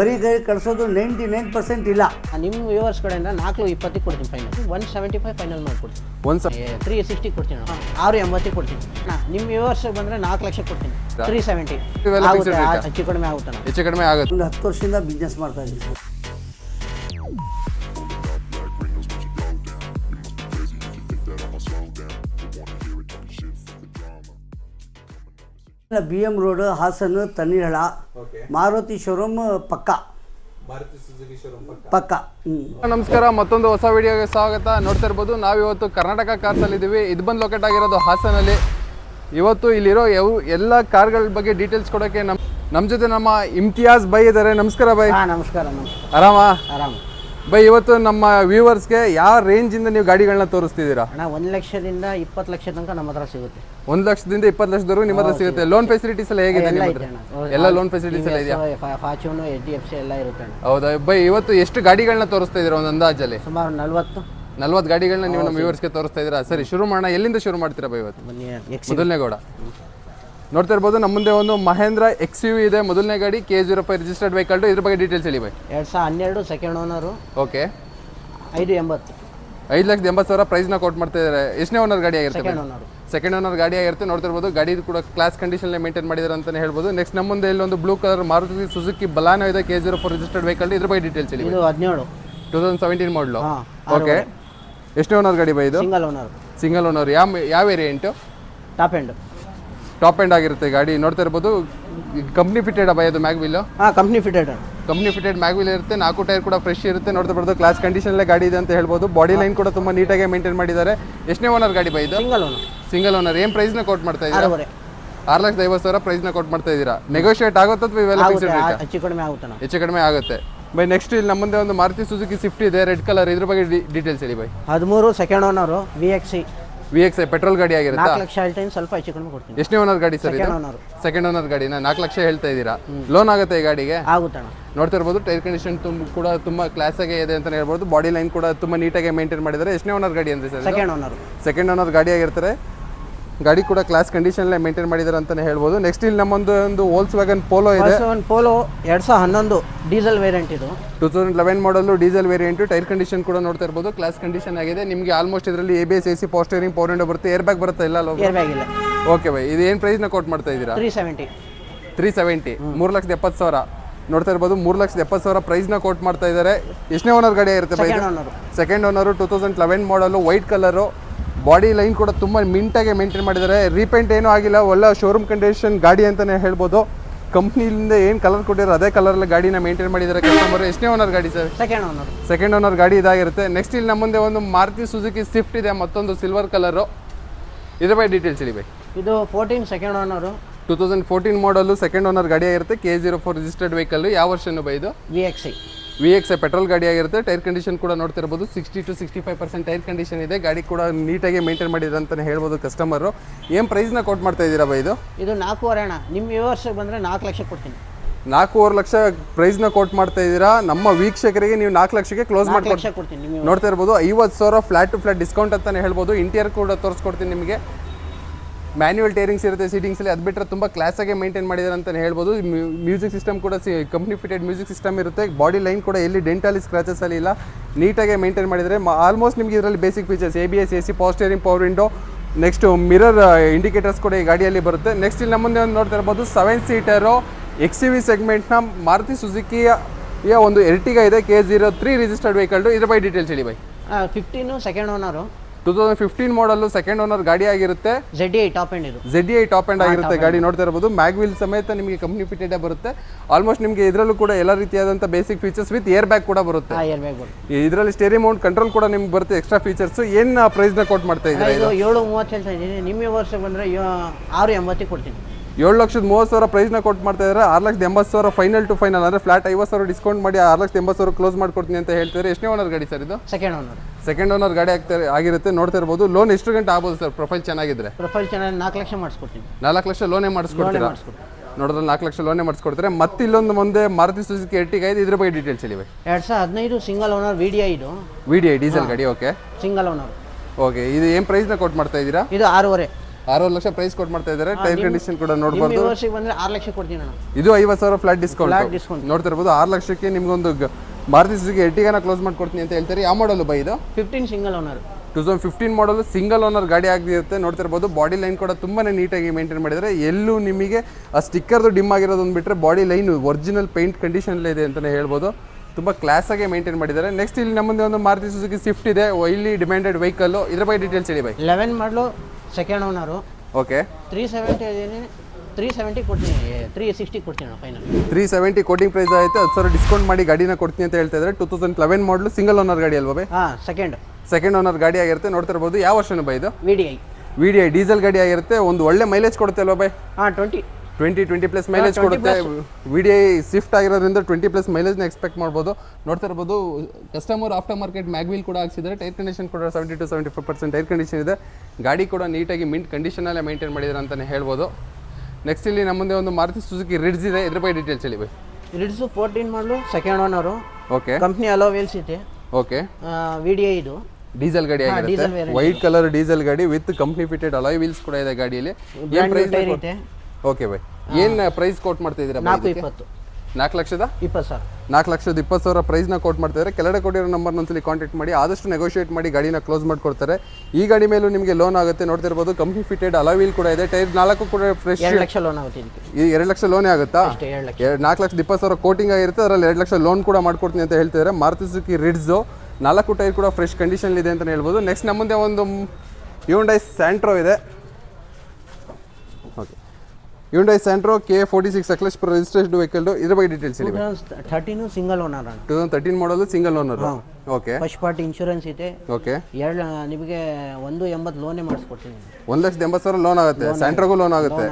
ಬರೀ ಗಾಡಿ ಕಳಿಸೋದು ನೈಂಟಿ ನೈನ್ ಪರ್ಸೆಂಟ್ ಇಲ್ಲ. ನಿಮ್ಮ ವ್ಯೂವರ್ಸ್ ಕಡೆಯಿಂದ ನಾಲ್ಕು ಇಪ್ಪತ್ತಿಗೆ ಕೊಡ್ತೀನಿ final one seventy five final ಮಾಡ್ಕೊಡ್ತೀನಿ ಒಂದು ತ್ರೀ ಸಿಕ್ಸ್ಟಿ ಕೊಡ್ತೀನಿ. ಆರು ಎಂಬತ್ತಿಗೆ ಕೊಡ್ತೀನಿ. ನಿಮ್ಮ ವ್ಯೂವರ್ಸ್ ಬಂದರೆ ನಾಲ್ಕು ಲಕ್ಷ ಕೊಡ್ತೀನಿ. ತ್ರೀ ಸೆವೆಂಟಿ ಹೆಚ್ಚು ಕಡಿಮೆ ಆಗುತ್ತೆ. ಹೆಚ್ಚು ಕಡಿಮೆ ಆಗುತ್ತೆ. ಒಂದು ಹತ್ತು ವರ್ಷದಿಂದ ಬಿಸ್ನೆಸ್ ಮಾಡ್ತಾ ಇದ್ದೀವಿ ಬಿ ಎಂ ರೋಡ್ ಹಾಸನ ತನ್ನಿಹಳ ಮಾರುತಿ ಶೋರೂಮ್ ಪಕ್ಕ. ಪಕ್ಕ. ನಮಸ್ಕಾರ ಮತ್ತೊಂದು ಹೊಸ ವಿಡಿಯೋಗೆ ಸ್ವಾಗತ. ನೋಡ್ತಾ ಇರ್ಬೋದು ನಾವು ಇವತ್ತು ಕರ್ನಾಟಕ ಕಾರ್ಸಲ್ಲಿ ಇದ್ದೀವಿ ಇದೀವಿ ಇದು ಬಂದು ಲೊಕೇಟ್ ಆಗಿರೋದು ಹಾಸನಲ್ಲಿ. ಇವತ್ತು ಇಲ್ಲಿರೋ ಯಾವ ಎಲ್ಲ ಕಾರ್ಗಳ ಬಗ್ಗೆ ಡೀಟೇಲ್ಸ್ ಕೊಡೋಕೆ ನಮ್ಮ ನಮ್ಮ ಜೊತೆ ನಮ್ಮ ಇಮ್ತಿಯಾಜ್ ಬೈ ಇದ್ದಾರೆ. ನಮಸ್ಕಾರ ಬೈ ಹಾಂ ನಮಸ್ಕಾರ. ಆರಾಮಾ? ಆರಾಮ. ಬೈ ಇವತ್ತು ನಮ್ಮ ವ್ಯೂವರ್ಸ್ಗೆ ಯಾವ ರೇಂಜಿಂದ ನೀವು ಗಾಡಿಗಳನ್ನ ತೋರಿಸ್ತಿದ್ದೀರಾ? ಅಣ್ಣ ಒಂದು ಲಕ್ಷದಿಂದ ಇಪ್ಪತ್ತು ಲಕ್ಷ ತನಕ ನಮ್ಮ ಹತ್ರ ಸಿಗುತ್ತೆ. ಒಂದು ಲಕ್ಷದಿಂದ ಇಪ್ಪತ್ತು ಲಕ್ಷದವರೆಗೂ ನಿಮ್ಮ ಹತ್ರ ಸಿಗುತ್ತೆ. ಲೋನ್ ಫೆಸಿಲಿಟೀಸ್ ಎಲ್ಲ ಹೇಗಿದೆ ಎಲ್ಲ ನಿಮ್ಮ ಹತ್ರ? ಎಲ್ಲ ಲೋನ್ ಫೆಸಿಲಿಟೀಸ್ ಎಲ್ಲ ಇದೆಯಾ? Fortune H D F C ಎಲ್ಲ ಇರುತ್ತೆ ಅಣ್ಣ. ಹೌದಾ? ಬೈ ಇವತ್ತು ಎಷ್ಟು ಗಾಡಿಗಳನ್ನ ತೋರಿಸ್ತಾ ಇದ್ದೀರಾ ಒಂದು ಅಂದಾಜಲ್ಲಿ? ಸುಮಾರು ನಲ್ವತ್ತು. ನಲ್ವತ್ತು ಗಾಡಿಗಳನ್ನ ನೀವು ನಮ್ಮ ವ್ಯೂವರ್ಸ್ಗೆ ತೋರಿಸ್ತಾ ಇದ್ದೀರಾ? ಸರಿ ಶುರು ಮಾಡೋಣ. ಎಲ್ಲಿಂದ ಶುರು ಮಾಡ್ತೀರಾ ಬೈ ಇವತ್ತು? ಮೊದಲನೇ ಗೋಡ ನೋಡ್ತಾ ಇರ್ಬೋದು ನಮ್ಮ ಮುಂದೆ ಒಂದು ಮಹೇಂದ್ರ ಎಕ್ಸ್ ಯು ಇದೆ. ಮೊದಲನೇ ಗಾಡಿ K zero five registered vehicle ಇದ್ರ ಬಗ್ಗೆ ಡೀಟೇಲ್ಸ್ ಹೇಳಿ ಬೈ. ಎರಡು ಸಾವಿರ ಹನ್ನೆರಡು ಸೆಕೆಂಡ್ ಓನರು ಓಕೆ ಐದು ಎಂಬತ್ತು. ಐದು ಲಕ್ಷದ ಎಂಬತ್ತು ಸಾವಿರ ಪ್ರೈಸ್ನ ಕೊಟ್ ಮಾಡ್ತಾ ಇದ್ದಾರೆ ಎಷ್ಟನೇ ಓನರ್ ಗಾಡಿ ಆಗಿರುತ್ತೆ ಸೆಕೆಂಡ್ ಓನರು ಸೆಕೆಂಡ್ ಓನರ್ ಗಾಡಿ ಆಗಿರುತ್ತೆ. ನೋಡ್ತಿರ್ಬೋದು ಗಾಡಿ ಕೂಡ ಕ್ಲಾಸ್ ಕಂಡೀಷನ್ ಮೇಂಟೈನ್ ಮಾಡಿದ್ದಾರೆ ಅಂತಲೇ ಹೇಳ್ಬೋದು. ನೆಕ್ಸ್ಟ್ ನಮ್ಮ ಮುಂದೆ ಇಲ್ಲೊಂದು blue colour Maruti Suzuki Baleno ಇದೆ K zero four registered vehicle ಇದ್ರ ಬಗ್ಗೆ ಡೀಟೇಲ್ಸ್ ಹೇಳಿ ಇದು ಹದಿನೇಳು. ಟೂ ತೌಸಂಡ್ ಸೆವೆಂಟೀನ್ ಮಾಡಲು ಹಾಂ ಓಕೆ ಎಷ್ಟನೇ ಓನರ್ ಗಾಡಿ ಬೈ ಇದು? ಸಿಂಗಲ್ ಓನರ್ ಸಿಂಗಲ್ ಓನರ್ ಯಾವ ಯಾವ variant top end top end ಆಗಿರುತ್ತೆ ಗಾಡಿ. ನೋಡ್ತಾ ಇರ್ಬೋದು ಕಂಪ್ನಿ ಫಿಟೆಡ್ ಅಬ್ಬ ಅದು ಮ್ಯಾಗ್ವಿಲ್ ಹಾಂ company fitted company fitted mag wheel ಇರುತ್ತೆ. ನಾಲ್ಕು ಟೈರ್ ಕೂಡ ಫ್ರೆಶ್ ಇರುತ್ತೆ. ನೋಡ್ತಾ ಬರ್ಬೋದು ಕ್ಲಾಸ್ ಕಂಡೀಷನಲ್ಲೇ ಗಾಡಿ ಇದೆ ಅಂತ ಹೇಳ್ಬೋದು. ಬಾಡಿ ಲೈನ್ ಕೂಡ ತುಂಬ ನೀಟಾಗಿ ಮೇಂಟೈನ್ ಮಾಡಿದ್ದಾರೆ. ಎಷ್ಟನೇ ಓನರ್ ಗಾಡಿ ಬೈ ಇದು? ಸಿಂಗಲ್ ಓನರ್ ಸಿಂಗಲ್ ಓನರ್ ಏನು ಪ್ರೈಸ್ನ ಕೊಟ್ ಮಾಡ್ತಾ ಇದ್ದೀರಾ? ಆರ್ ಲಕ್ಷದ ಐವತ್ತು ಸಾವಿರ ಪ್ರೈಸ್ನ ಕೊಟ್ ಮಾಡ್ತಾ ಇದ್ದೀರಾ? ನೆಗೋಷಿಯೇಟ್ ಆಗುತ್ತೆ ಅಥವಾ ಇವೆಲ್ಲ ಫಿಕ್ಸ್ಡ್ ರೇಟ್ ಆ- ಹೆಚ್ಚು ಕಡಿಮೆ ಆಗುತ್ತೆ ಹೆಚ್ಚು ಕಡಿಮೆ ಆಗುತ್ತೆ. ಬೈ ನೆಕ್ಸ್ಟ್ ಇಲ್ಲಿ ನಮ್ಮ ಮುಂದೆ ಒಂದು ಮಾರುತಿ ಸುಜುಕಿ ಸ್ವಿಫ್ಟ್ ಇದೆ. ರೆಡ್ ಕಲರ್ ಇದ್ರ ಬಗ್ಗೆ ಡೀಟೇಲ್ಸ್ ಹೇಳಿ ಬೈ. ಹದಿಮೂರು second owner V X V X I petrol ಗಾಡಿ ಆಗಿರುತ್ತೆ? ನಾಲ್ಕು ಲಕ್ಷ ಹೇಳ್ತೀನಿ ಸ್ವಲ್ಪ ಹೆಚ್ಚು ಕಡಿಮೆ ಕೊಡ್ತೀನಿ. ಎಷ್ಟನೇ ಓನರ್ ಗಾಡಿ ಸರ್ ಇದು? ಸೆಕೆಂಡ್ ಓನರ್ ಸೆಕೆಂಡ್ ಓನರ್ ಗಾಡಿನ? ನಾಲ್ಕು ಲಕ್ಷ ಹೇಳ್ತಾ ಇದ್ದೀರಾ? ಲೋನ್ ಆಗುತ್ತೆ ಈ ಗಾಡಿಗೆ? ಆಗುತ್ತಣ್ಣ ನೋಡ್ತಾ ಇರ್ಬೋದು ಟೈರ್ ಕಂಡೀಷನ್ ತುಂಬ ಕೂಡ ತುಂಬ ಕ್ಲಾಸ್ ಆಗಿ ಇದೆ ಅಂತ ಹೇಳ್ಬೋದು. ಬಾಡಿ ಲೈನ್ ಕೂಡ ತುಂಬ ನೀಟಾಗಿ ಮೇಂಟೈನ್ ಮಾಡಿದ್ದಾರೆ. ಎಷ್ಟನೇ ಓನರ್ ಗಾಡಿ ಅಂದ್ರೆ sir second owner second owner ಗಾಡಿ ಆಗಿರ್ತಾರೆ. ಗಾಡಿ ಕೂಡ ಕ್ಲಾಸ್ ಕಂಡೀಷನ್ಲೇ ಮೇಂಟೈನ್ ಮಾಡಿದ್ದಾರೆ ಅಂತಲೇ ಹೇಳ್ಬೋದು. ನೆಕ್ಸ್ಟ್ ಇಲ್ಲಿ ನಮ್ಮೊಂದು ಒಂದು ಹೋಲ್ಸ್ ವ್ಯಾಗನ್ ಪೋಲೋ ಇದೆ. ಒಂದು ಪೋಲೋ ಎರಡು ಸಾವಿರ ಹನ್ನೊಂದು ಡೀಸೆಲ್ ವೇರಿಯಂಟ್ ಇದು. Two thousand eleven model diesel variant tyre condition ಕೂಡ ನೋಡ್ತಾ ಇರ್ಬೋದು. ಕ್ಲಾಸ್ ಕಂಡೀಷನ್ ಆಗಿದೆ. ನಿಮಗೆ ಆಲ್ಮೋಸ್ಟ್ ಇದರಲ್ಲಿ A B S A C power steering power window ಬರುತ್ತೆ. ಏರ್ ಬ್ಯಾಗ್ ಬರುತ್ತೆ ಇಲ್ಲ ಏರ್ ಬ್ಯಾಗ್ ಇಲ್ಲ. ಓಕೆ ಬೈ ಇದು ಏನು ಪ್ರೈಸ್ನ ಕೋಟ್ ಮಾಡ್ತಾ ಇದ್ದೀರಾ? ತ್ರೀ ಸೆವೆಂಟಿ ತ್ರೀ ಸೆವೆಂಟಿ ಮೂರು ಲಕ್ಷದ ಎಪ್ಪತ್ತು ಸಾವಿರ. ನೋಡ್ತಾ ಇರ್ಬೋದು ಮೂರು ಲಕ್ಷದ ಎಪ್ಪತ್ತು ಸಾವಿರ ಪ್ರೈಸ್ನ ಕೋಟ್ ಮಾಡ್ತಾ ಇದ್ದಾರೆ. ಎಷ್ಟನೇ ಓನರ್ ಗಾಡಿ ಇರುತ್ತೆ by second owner second owner two thousand eleven model white colour body line ಕೂಡ ತುಂಬ ಮಿಂಟಾಗಿ ಮೇಂಟೈನ್ ಮಾಡಿದ್ದಾರೆ. ರೀಪೇಂಟ್ ಏನೂ ಆಗಿಲ್ಲ. ಒಳ್ಳೆ ಶೋರೂಮ್ ಕಂಡೀಷನ್ ಗಾಡಿ ಅಂತಲೇ ಹೇಳ್ಬೋದು. ಕಂಪ್ನಿಯಿಂದ ಏನು ಕಲರ್ ಕೊಟ್ಟಿರೋ ಅದೇ ಕಲರಲ್ಲಿ ಗಾಡಿನ ಮೇಂಟೈನ್ ಮಾಡಿದ್ದಾರೆ ಕಸ್ಟಮರ್ ಎಷ್ಟನೇ ಓನರ್ ಗಾಡಿ sir? Second owner second owner ಗಾಡಿ ಇದಾಗಿರುತ್ತೆ. ನೆಕ್ಸ್ಟ್ ಇಲ್ಲಿ ನಮ್ಮ ಮುಂದೆ ಒಂದು ಮಾರುತಿ ಸುಜುಕಿ ಸ್ವಿಫ್ಟ್ ಇದೆ ಮತ್ತೊಂದು ಸಿಲ್ವರ್ ಕಲರು ಇದ್ರ ಬಗ್ಗೆ ಡೀಟೇಲ್ಸ್ ಹೇಳಿ ಬೈ. ಇದು fourteen second owner two thousand fourteen model second owner ಗಾಡಿ ಆಗಿರುತ್ತೆ. K zero four registered vehicle ಯಾವ ವರ್ಷನೂ ಬೈದು V X V X petrol ಗಾಡಿ ಆಗಿರುತ್ತೆ. ಟೈರ್ ಕಂಡೀಷನ್ ಕೂಡ ನೋಡ್ತಿರ್ಬೋದು. Sixty to sixty five percent tyre condition ಇದೆ. ಗಾಡಿ ಕೂಡ ನೀಟಾಗಿ ಮೇಂಟೈನ್ ಮಾಡಿದ್ರೆ ಅಂತಲೇ ಹೇಳ್ಬೋದು ಕಸ್ಟಮರು ಏನು ಪ್ರೈಸ್ನ ಕೋಟ್ ಮಾಡ್ತಾ ಇದ್ದೀರಾ ಬೈ ಇದು? ಇದು ನಾಲ್ಕೂವರೆ ಅಣ್ಣ. ನಿಮ್ಮ ವರ್ಷಕ್ಕೆ ಬಂದರೆ ನಾಲ್ಕು ಲಕ್ಷ ಕೊಡ್ತೀನಿ. ನಾಲ್ಕೂವರೆ ಲಕ್ಷ ಪ್ರೈಸ್ನ ಕೋಟ್ ಮಾಡ್ತಾ ಇದ್ದೀರಾ? ನಮ್ಮ ವೀಕ್ಷಕರಿಗೆ ನೀವು ನಾಲ್ಕು ಲಕ್ಷಕ್ಕೆ ಕ್ಲೋಸ್ ನಾಲ್ಕು ಕೊಡ್ತೀನಿ ನಿಮ್ಮ ನೋಡ್ತಾ ಇರ್ಬೋದು ಐವತ್ತು ಸಾವಿರ ಫ್ಲಾಟ್ ಟು ಫ್ಲಾಟ್ ಡಿಸ್ಕೌಂಟ್ ಅಂತಲೇ ಹೇಳ್ಬೋದು. ಇಂಟೀರಿಯರ್ ಕೂಡ ತೋರಿಸ್ಕೊಡ್ತೀನಿ ನಿಮಗೆ. ಮ್ಯಾನ್ಯುವಲ್ ಟೇರಿಂಗ್ಸ್ ಇರುತ್ತೆ ಸೀಟಿಂಗ್ಸಲ್ಲಿ ಅದು ಬಿಟ್ಟರೆ ತುಂಬ ಕ್ಲಾಸಾಗೆ ಮೇಂಟೈನ್ ಮಾಡಿದ್ದಾರೆ ಅಂತಲೇ ಹೇಳ್ಬೋದು. ಮ್ಯೂಸಿಕ್ ಸಿಸ್ಟಮ್ ಕೂಡ ಸಿ ಕಂಪ್ನಿ ಫಿಟೆಡ್ ಮ್ಯೂಸಿಕ್ ಸಿಸ್ಟಮ್ ಇರುತ್ತೆ. ಬಾಡಿ ಲೈನ್ ಕೂಡ ಎಲ್ಲಿ ಡೆಂಟಲಿ ಸ್ಕ್ರಾಚಸ್ ಅಲ್ಲಿ ಇಲ್ಲ. ನೀಟಾಗಿ ಮೇಂಟೈನ್ ಮಾಡಿದರೆ ಆಲ್ಮೋಸ್ಟ್ ನಿಮಗೆ ಇದರಲ್ಲಿ basic features A B S A C power steering power window next mirror indicators ಕೂಡ ಈ ಗಾಡಿಯಲ್ಲಿ ಬರುತ್ತೆ. ನೆಕ್ಸ್ಟ್ ಇಲ್ಲಿ ನಮ್ಮ ಮುಂದೆ ಒಂದು ನೋಡ್ತಾ ಇರ್ಬೋದು ಸೆವೆನ್ ಸೀಟರು ಎಕ್ಸ್ ವಿ ಸೆಗ್ಮೆಂಟ್ನ ಮಾರುತಿ ಸುಜುಕಿಯ ಒಂದು ಎರ್ಟಿಗ ಇದೆ K zero three registered vehicle ಇದ್ರ ಬೈ ಡೀಟೇಲ್ಸ್ ಹೇಳಿ by fifteen second owner two thousand fifteen model second owner ಗಾಡಿ ಆಗಿರುತ್ತೆ. ಜೆಡ್ ಐ ಟಾಪ್ ಎಂಡ್ ಇದು. ಜೆಡ್ ಐ ಟಾಪ್ ಎಂಡ್ ಆಗಿರುತ್ತೆ ಗಾಡಿ ನೋಡ್ತಾ ಇರ್ಬೋದು. ಮ್ಯಾಗ್ವಿಲ್ ಸಮೇತ ನಿಮಗೆ ಕಂಪ್ನಿ ಫಿಟೆಡ್ ಬರುತ್ತೆ. ಆಲ್ಮೋಸ್ಟ್ ನಿಮಗೆ ಇದರಲ್ಲೂ ಕೂಡ ಎಲ್ಲ ರೀತಿಯಾದಂಥ basic features with air bag ಕೂಡ ಬರುತ್ತೆ. ಏರ್ ಬ್ಯಾಗ್ ಇದರಲ್ಲಿ ಸ್ಟೇರಿ ಮೌಂಟ್ ಕಂಟ್ರೋಲ್ ಕೂಡ ನಿಮ್ಗೆ ಬರುತ್ತೆ ಎಕ್ಸ್ಟ್ರಾ ಫೀಚರ್ಸ್ ಏನು ಪ್ರೈಸ್ನ ಕೊಟ್ ಮಾಡ್ತಾ ಇದ್ದಾರೆ ಇದು ಏಳು ಮೂವತ್ತು ಹೇಳ್ತಾ ಇದ್ದೀನಿ. ನಿಮ್ಮ ವರ್ಷಕ್ಕೆ ಬಂದರೆ ಆರು ಎಂಬತ್ತಿಗೆ ಕೊಡ್ತೀನಿ. ಏಳು ಲಕ್ಷದ ಮೂವತ್ತು ಸಾವಿರ ಪ್ರೈಸ್ನ ಕೊಟ್ಟು ಮಾಡ್ತಾ ಇದ್ದಾರೆ ಆರು ಲಕ್ಷದ ಎಂಬತ್ತು ಸಾವಿರ ಫೈನಲ್ ಟು ಫೈನಲ್ ಅಂದರೆ ಫ್ಲಾಟ್ ಐವತ್ತು ಸಾವಿರ ಡಿಸ್ಕೌಂಟ್ ಮಾಡಿ ಆರು ಲಕ್ಷದ ಎಂಬತ್ತು ಸಾವಿರ ಕ್ಲೋಸ್ ಮಾಡ್ಕೊಡ್ತೀನಿ ಅಂತ ಹೇಳ್ತಿದ್ರೆ. ಎಷ್ಟನೇ ಓನರ್ ಗಾಡಿ ಸರ್ ಇದು? ಸೆಕೆಂಡ್ ಓನರ್ ಸೆಕೆಂಡ್ ಓನರ್ ಗಾಡಿ ಆಗ್ತಾರೆ ಆಗಿರುತ್ತೆ. ನೋಡ್ತಾ ಇರ್ಬೋದು. ಲೋನ್ ಎಷ್ಟು ಗಂಟೆ ಆಗ್ಬೋದು ಸರ್? ಪ್ರೊಫೈಲ್ ಚೆನ್ನಾಗಿದ್ರೆ? ಪ್ರೊಫೈಲ್ ಚೆನ್ನಾಗಿ ನಾಲ್ಕು ಲಕ್ಷ ಮಾಡಿಸ್ಕೊಡ್ತೀನಿ. ನಾಲ್ಕು ಲಕ್ಷ ಲೋನೇ ಮಾಡಿಸ್ಕೊಡ್ತೀರಾ? ಮಾಡಿಸ್ಕೊಡ್ತೀನಿ. ನೋಡಿದ್ರೆ ನಾಲ್ಕು ಲಕ್ಷ ಲೋನೇ ಮಾಡಿಸ್ಕೊಡ್ತಾರೆ. ಮತ್ತೆ ಇಲ್ಲೊಂದು ಮುಂದೆ ಮಾರುತಿ ಸುಜುಕಿ ಎರ್ಟಿಗ ಇದೆ ಇದ್ರ ಬಗ್ಗೆ ಡೀಟೇಲ್ಸ್ ಹೇಳಿ ಎರಡು ಸಾವಿರ ಹದಿನೈದು single owner V D I ಇದು. ವಿ ಡಿ ಐ ಡೀಸೆಲ್ ಗಾಡಿ ಓಕೆ ಸಿಂಗಲ್ ಓನರ್ ಓಕೆ ಇದು ಏನು ಪ್ರೈಸ್ನ ಕೊಟ್ಟು ಮಾಡ್ತಾ ಇದ್ದೀರಾ? ಇದು ಆರೂವರೆ. ಆರೂವರೆ ಲಕ್ಷ ಪ್ರೈಸ್ ಕೊಟ್ಟು ಮಾಡ್ತಾ ಇದ್ದಾರೆ. ಟೈರ್ ಕಂಡೀಷನ್ ಕೂಡ ನೋಡಬಹುದು ಆರು ಲಕ್ಷ ಕೊಡ್ತೀನಿ ಅಣ್ಣ. ಇದು ಐವತ್ತು ಸಾವಿರ ಫ್ಲಾಟ್ ಡಿಸ್ಕೌಂಟ್. ನೋಡ್ತಿರ್ಬೋದು ಆರು ಲಕ್ಷಕ್ಕೆ ನಿಮ್ಗೊಂದು ಮಾರುತಿ ಸುಜುಕಿ ಎರ್ಟಿಗಾನ ಕ್ಲೋಸ್ ಮಾಡ್ಕೊಡ್ತೀನಿ ಅಂತ ಹೇಳ್ತಾರೆ. ಯಾವ ಮಾಡಲು ಬೈ ಇದು? Fifteen single owner two thousand fifteen model single owner ಗಾಡಿ ಆಗಿರುತ್ತೆ ನೋಡ್ತಿರ್ಬೋದು ಬಾಡಿ ಲೈನ್ ಕೂಡ ತುಂಬಾ ನೀಟಾಗಿ ಮೇಂಟೈನ್ ಮಾಡಿದರೆ ಎಲ್ಲೂ ನಿಮಗೆ ಆ ಸ್ಟಿಕ್ಕರ್ದು ಡಿಮ್ ಆಗಿರೋದೊಂದು ಬಿಟ್ಟರೆ ಬಾಡಿ ಲೈನ್ ಒರಿಜಿನಲ್ ಪೇಂಟ್ ಕಂಡೀಷನಲ್ಲೇ ಇದೆ ಅಂತಲೇ ಹೇಳ್ಬೋದು. ತುಂಬ ಕ್ಲಾಸಾಗೆ ಮೇಂಟೈನ್ ಮಾಡಿದ್ದಾರೆ. ನೆಕ್ಸ್ಟ್ ಇಲ್ಲಿ ನಮ್ಮ ಮುಂದೆ ಒಂದು ಮಾರುತಿ ಸುಜುಕಿ ಸ್ವಿಫ್ಟ್ ಇದೆ. ಇಲ್ಲಿ ಡಿಮ್ಯಾಂಡೆಡ್ ವೆಹಿಕಲ್ ಇದ್ರ ಬಗ್ಗೆ ಡೀಟೇಲ್ಸ್ ಹೇಳಿ by eleven model second owner okay three seventy ಇದ್ದೀನಿ ತ್ರೀ ಸೆವೆಂಟಿ ಕೊಡ್ತೀನಿ ತ್ರೀ ಸಿಕ್ಸ್ಟಿ ಕೊಡ್ತೀನಿ ಅಣ್ಣ final three seventy quoting price ಆಯಿತು ಹತ್ತು ಸಾವಿರ ಡಿಸ್ಕೌಂಟ್ ಮಾಡಿ ಗಾಡಿನ ಕೊಡ್ತೀನಿ ಅಂತ ಹೇಳ್ತಾ ಇದ್ದಾರೆ. Two thousand eleven model single owner ಗಾಡಿ ಅಲ್ವಾ ಬೈ? ಹಾಂ ಸೆಕೆಂಡ್ ಸೆಕೆಂಡ್ ಓನರ್ ಗಾಡಿ ಆಗಿರುತ್ತೆ ನೋಡ್ತಿರ್ಬೋದು ಯಾವ ವರ್ಷನ ಬೈ ಇದು? V D I V D I diesel ಗಾಡಿ ಆಗಿರುತ್ತೆ ಒಂದು ಒಳ್ಳೆ ಮೈಲೇಜ್ ಕೊಡುತ್ತೆ ಅಲ್ವಾ ಬೈ? ಹಾಂ twenty twenty twenty plus mileage ಕೊಡುತ್ತೆ. ವಿಡಿ ಶಿಫ್ಟ್ ಆಗಿರೋದ್ರಿಂದ ಟ್ವೆಂಟಿ ಪ್ಲಸ್ ಮೈಲೇಜ್ನ ಎಕ್ಸ್ಪೆಕ್ಟ್ ಮಾಡ್ಬೋದು. ನೋಡ್ತಾ ಇರ್ಬೋದು customer after market mag wheel ಕೂಡ ಹಾಕ್ಸಿದ್ರೆ ಟೈರ್ ಕಂಡೀಷನ್ ಕೂಡ seventy to seventy five percent tyre condition ಇದೆ. ಗಾಡಿ ಕೂಡ ನೀಟಾಗಿ ಮಿಂಟ್ ಕಂಡೀಷನಲ್ಲೇ ಮೇಂಟೈನ್ ಮಾಡಿದ್ದಾರೆ ಅಂತಲೇ ಹೇಳ್ಬೋದು. ನೆಕ್ಸ್ಟ್ ಇಲ್ಲಿ ನಮ್ಮ ಮುಂದೆ ಒಂದು ಮಾರುತಿ ಸುಜುಕಿ ರಿಡ್ಸ್ ಇದೆ. ಇದ್ರ ಬಗ್ಗೆ ಡೀಟೇಲ್ಸ್ ಹೇಳಿ by Ritz fourteen model second owner okay company alloy wheels ಇದೆ. ಓಕೆ ವಿಡಿ ಐ ಇದು. ಡೀಸೆಲ್ ಗಾಡಿ ಆಗಿರುತ್ತೆ. ವೈಟ್ ಕಲರ್ ಡೀಸೆಲ್ ಗಾಡಿ with company fitted alloy wheels ಕೂಡ ಇದೆ ಗಾಡಿಯಲ್ಲಿ. ಓಕೆ ಬೈ ಏನ್ ಪ್ರೈಸ್ ಕೋಟ್ ಮಾಡ್ತಾ ನಾಲ್ಕು ಇಪ್ಪತ್ತು. ನಾಲ್ಕು ಲಕ್ಷದ? ಇಪ್ಪತ್ತು ಸಾವಿರ. ನಾಲ್ಕು ಲಕ್ಷದ ಇಪ್ಪತ್ತು ಸಾವಿರ ಪ್ರೈಸ್ನ ಕೋಟ್ ಮಾಡ್ತಿದ್ದಾರೆ ಕೆಳಗಡೆ ಕೊಟ್ಟಿರೋ ನಂಬರ್ ಒಂದ್ಸಲಿ ಕಾಂಟ್ಯಾಕ್ಟ್ ಮಾಡಿ. ಆದಷ್ಟು ನೆಗೋಷಿಯೇಟ್ ಮಾಡಿ ಗಾಡಿನ ಕ್ಲೋಸ್ ಮಾಡ್ಕೊಡ್ತಾರೆ. ಈ ಗಾಡಿ ಮೇಲೂ ನಿಮಗೆ ಲೋನ್ ಆಗುತ್ತೆ. ನೋಡ್ತಿರ್ಬೋದು ಕಂಪ್ನಿ ಫಿಟೆಡ್ ಅಲವೀಲ್ ಕೂಡ ಇದೆ. ಟೈರ್ ನಾಲ್ಕು ಕೂಡ ಫ್ರೆಶ್ ಎರಡು ಲಕ್ಷ ಲೋನ್ ಆಗುತ್ತೆ ಈ ಎರಡು ಲಕ್ಷ ಲೋನೇ ಆಗುತ್ತಾ? ನಾಲ್ಕು ಲಕ್ಷ. ಲಕ್ಷದ ಇಪ್ಪತ್ತು ಸಾವಿರ ಕೋಟಿಂಗ್ ಆಗಿರುತ್ತೆ. ಅದರಲ್ಲಿ ಎರಡು ಲಕ್ಷ ಲೋನ್ ಕೂಡ ಮಾಡ್ಕೊಡ್ತೀನಿ ಅಂತ ಹೇಳ್ತಿದ್ದಾರೆ ಮಾರುತಿ ಸುಜುಕಿ ರಿಡ್ಸು ನಾಲ್ಕು ಟೈರ್ ಕೂಡ ಫ್ರೆಶ್ ಕಂಡೀಷನ್ ಇದೆ ಅಂತ ಹೇಳ್ಬೋದು. ನೆಕ್ಸ್ಟ್ ನಮ್ಮ ಮುಂದೆ ಒಂದು ಯುಂಡೈ ಸ್ಯಾಂಟ್ರೋ ಇದೆ. Hyundai Santro K forty six ಅಕ್ಲೇಶ್ಪುರ registration vehicle ಇದ್ರ ಬಗ್ಗೆ ಡೀಟೇಲ್ಸ್ ಇದೆ ಥರ್ಟೀನು ಸಿಂಗಲ್ ಓನರ್ ಅಣ್ಣ. Two thousand thirteen model single owner okay first party insurance ಇದೆ. ಓಕೆ ಎರಡು ನಿಮಗೆ ಒಂದು ಎಂಬತ್ತು ಲೋನೇ ಮಾಡಿಸ್ಕೊಡ್ತೀನಿ ಒಂದು ಲಕ್ಷದ ಎಂಬತ್ತು ಸಾವಿರ ಲೋನ್ ಆಗುತ್ತೆ. ಸೆಂಟ್ರೋಗೂ ಲೋನ್ ಆಗುತ್ತೆ.